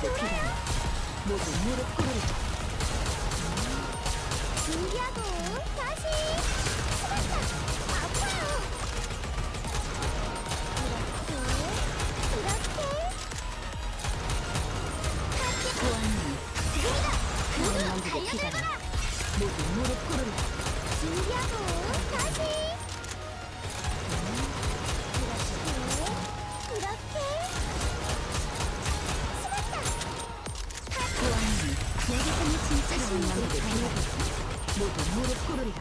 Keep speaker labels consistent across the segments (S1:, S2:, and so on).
S1: 치료가 준비하고 다시. 내가 하는 진짜 신나는 자유거든 모두 무릎 꿇으리라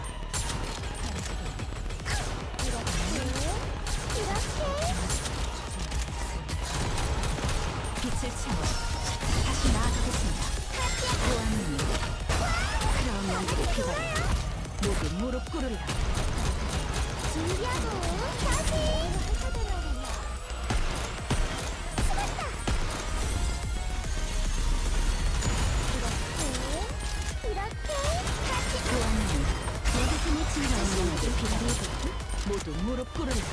S2: 빛을 채워 다시 나아가겠습니다
S1: 보안님
S2: 그런 연기를
S1: 비바라
S2: 모두 무릎
S1: 꿇으리라 준비하고 다시 모두 무릎 꿇으리라.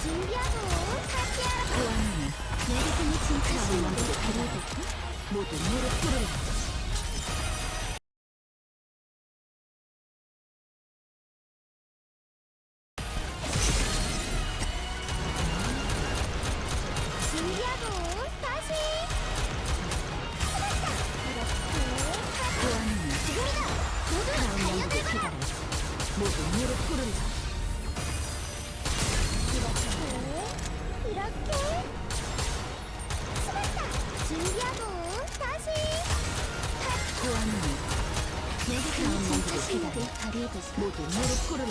S2: 준비하고
S1: 보아하니
S2: 내게 숨을
S1: 자연의
S2: 진정하게
S1: 기다리고 모두 무릎 꿇으리라.
S2: 준비하고 다시 모두
S1: 무릎 꿇으리라.
S2: 이렇게 이렇게 숨었다 준비하고 다시
S1: 보아하니
S2: 내게
S1: 자연의
S2: 숨을
S1: 기다려
S2: 진정하게 발휘해보자
S1: 모두 무릎 꿇으리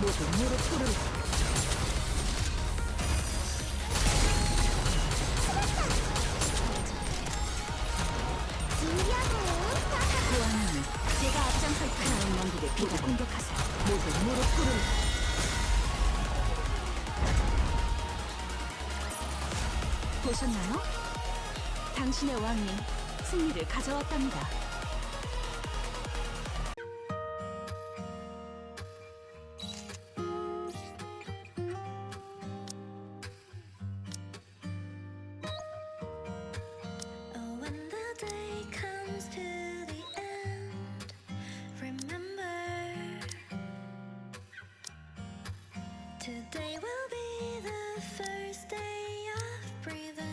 S1: 모두 무릎
S2: 다시
S1: 보아하니 제가 앞장설 테니 너희를 피다 공격하자. 모두 무릎 꿇으리라. 보셨나요? 당신의 왕이 승리를 가져왔답니다. Today will be the first day of breathing.